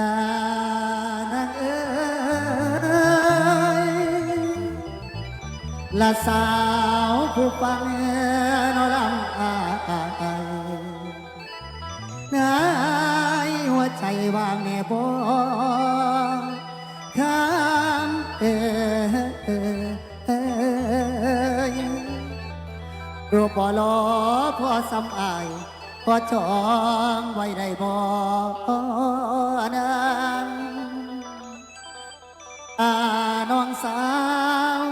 ลานางเอ้ยละสาวผู้ฟังนอลำอายนายหัวใจวางแน่บ่คำเอ้ยรูปบ่ลอพอสำอาย พอจองไว้ได้บ่นางอาน้องสาว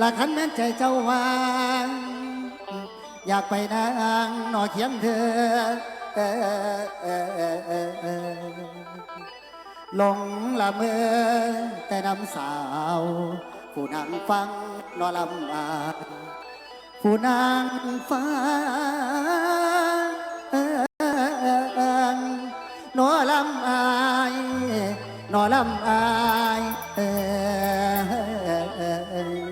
ละคันแม่นใจเจ้าวางอยากไปนางนอเขียงเธอหลงละเมอแต่น้ำสาว ผู้นั่งฟังนอลำอายผู้นางฟ้า หนอลำอายเอ่ย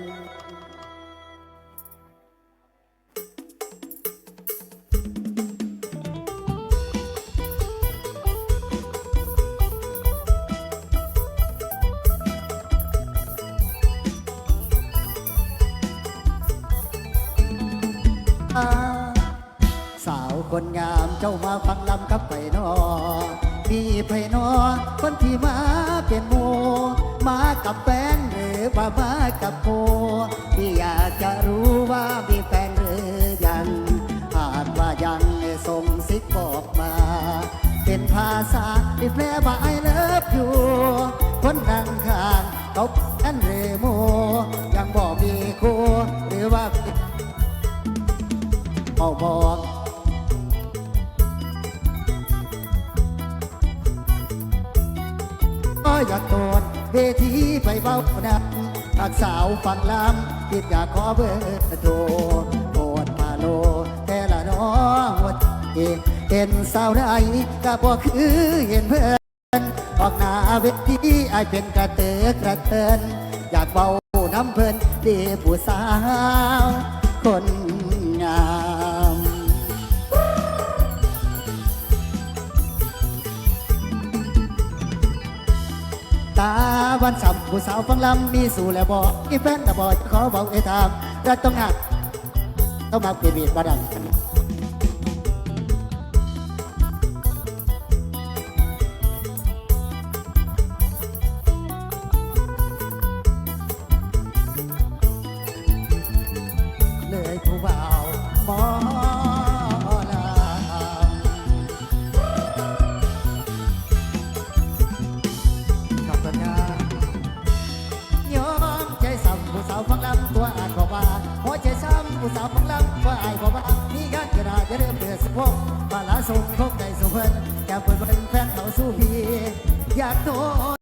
สาวคนงามเจ้ามาฟังลำกับไปนอ มีไผนอคนที่มาเป็นโมมากับแฟนหรือว่ามากับโมที่อยากจะรู้ว่ามีแฟนหรือยังหากว่ายังส่งสิกบอกมา เป็นภาษาที่แปลว่า I love you คนนั่งข้างตบแอนเรโมยังบอกมีคู่หรือว่าเอาบอก อยากโดนเวทีไปเบ้านักหากสาวฟังลำคิดอยากขอเบอร์โทรโปรดมาโล แต่ละน้องหัวใจเห็นสาวใดก็บอกคือเห็นเพื่อนออกหน้าเวทีไอายเป็นกระเตอกกระเตินอยากเบาน้ำเพลินดีผู้สาวคนงาม ตาวันสับผู้สาวฟังลำมีสู่แล้วบอกอีแฟนแต่บอกขอเบาเอทามรักต้องหักต้องมาเปลี่ยนบีดดัง ดาษจะเริ่มเดือดสะโพกมาลาส่งคงได้สุเพิ่นแกเปิดเป็นแฟนเขาสู้พี่ อยากโดน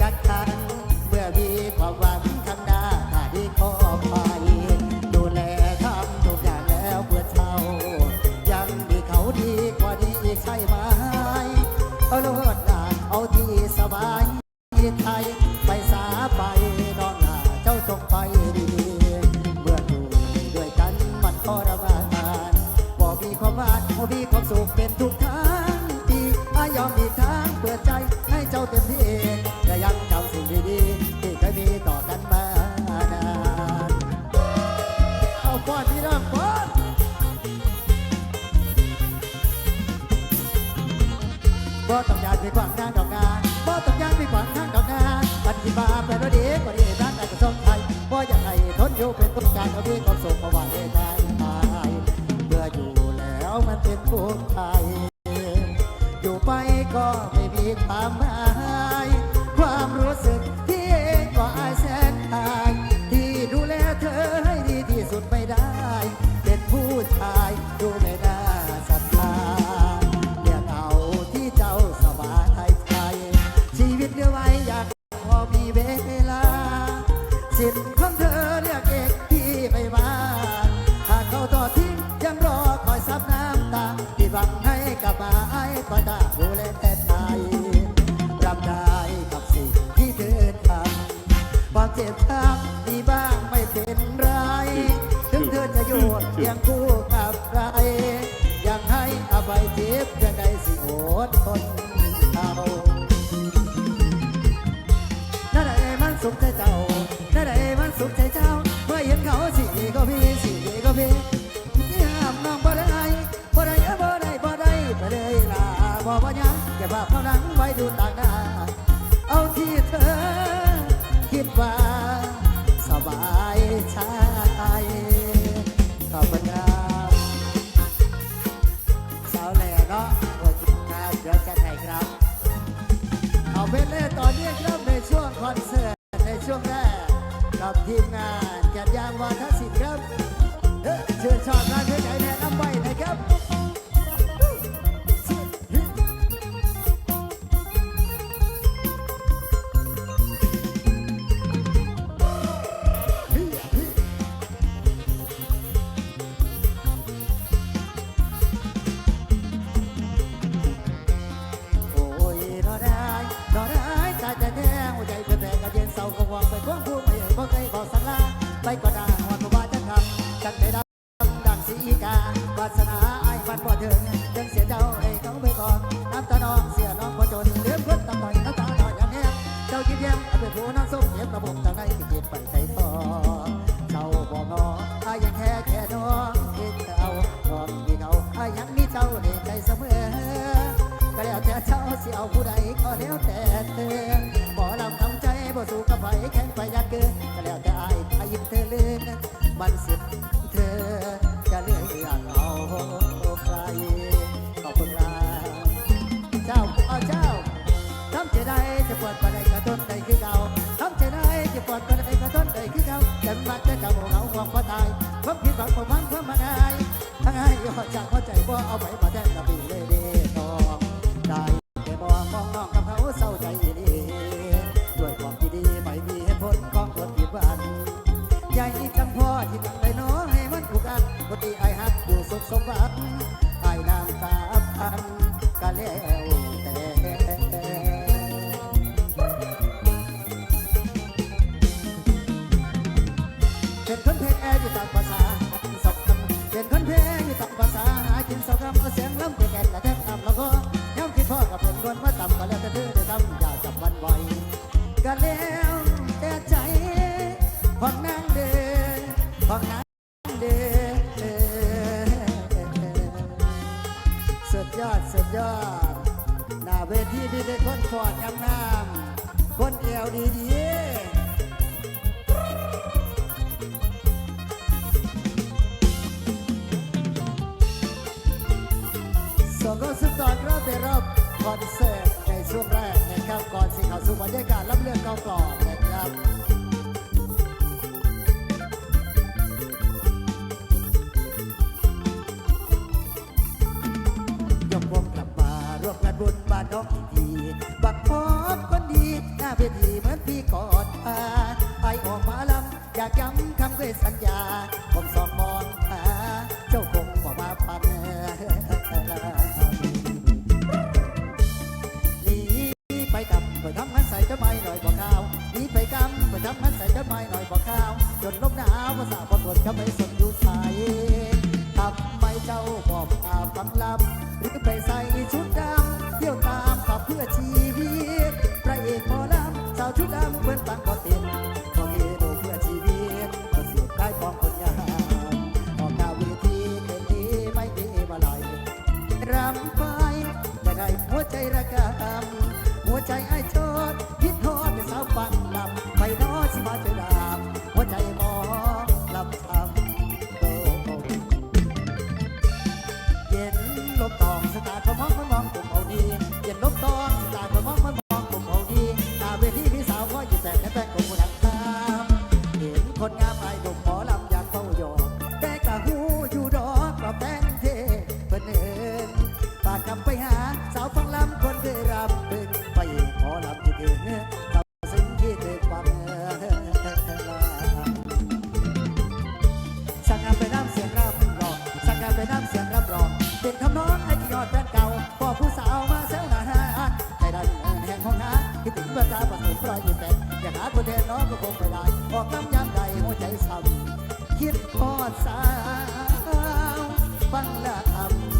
กักกันเมื่อมีความหวังข้างหน้าถ้าดีขอไปดูแลทำทุกอย่างแล้วเพื่อเช่ายังมีเขาดีกว่านี้อีกใช่ไหมเอาลวดนาเอาที่สบายไทยไปสาไปนอนหน้าเจ้าจงไป เป็นทุกข์ไทยอยู่ไปก็ไม่มีความ อย่าภาพเขาหลังไว้ดูต่างหน้า เอาที่เธอ คิดว่า สบายใจขอบคุณครับสาวแหล่เนาะโอ้ยครับเดี๋ยวจะให้ครับ เอาเป็นเล่ตอนนี้ครับในช่วงคอนเสิร์ต ในช่วงแรกกับทีมงานแกนยางวาทศิลป์ครับเอ้อเชิญชอบงานเพลงไหนแนะนำไว้นะครับ ยี่ยมเอาไปผู้น้องส้มเก็บระบบจังได้ที่เก็บไปใจพอเจ้าบ่งอไอ้ยังแค่แค่น้องคิดเอานองมีเขาไอ้ยังมีเจ้าในใจเสมอก็แล้วแต่เจ้าสิเอาผู้ใดก็แล้วแต่เธอบ่ลำทำใจบ่สู้กับไฟแข็งไฟยัดเกินก็แล้วแต่อายอายิบเธอเลื่นมันสิทธิ์เธอ ยอดจากหัวใจบ่เอาไปมาแทนกระบีเลยเด้ทองได้แต่มองมองน้องกับเขาเศร้าใจดีด้วยความดีดีไม่มีเหตุผลของคนผิดหวังใหญ่จังพ่อที่ตั้งไปน้อให้มันถูกอันคนที่ไอฮักอยู่สุขสมหวังไอ้นางตาพันก็แล้วแต่เป็นคน ยอดหน้าเวทีมีแต่คนฟอดงามงามๆคนเอวดีดีๆส่งก็สุดตอนรอบไปรอบคอนเสิร์ตในช่วงแรกนะครับก่อนสิเข้าสู่บรรยากาศรับเรื่องเก่าก่อนนะครับ กันบุญบ้านน้องอีกทีบักพบคนดีหน้าเวทีเหมือนพี่กอดพาไอออกมาลำอยากย้ำคำเคยสัญญา ผมสองมองหาเจ้าคงบอกมาปันหนีไปกับไปทำงานใส่เจ้าไม้หน่อยบอกข้าวหนีไปกำไปทำงานใส่เจ้าไม้หน่อยบอกข้าว จนลมหนาวภาษาพอทนเขาไม่สนอยู่ใสทำไมเจ้าบอกอาฟังลำ หั ห้องน้ำคิดถึงเมื่อตาประตูปล่อยอยู่แต่อยากหาคนแทนน้องก็คงไม่ได้ออกน้ำยามใดหัวใจสั่นคิดพอดสาวฟังละคำ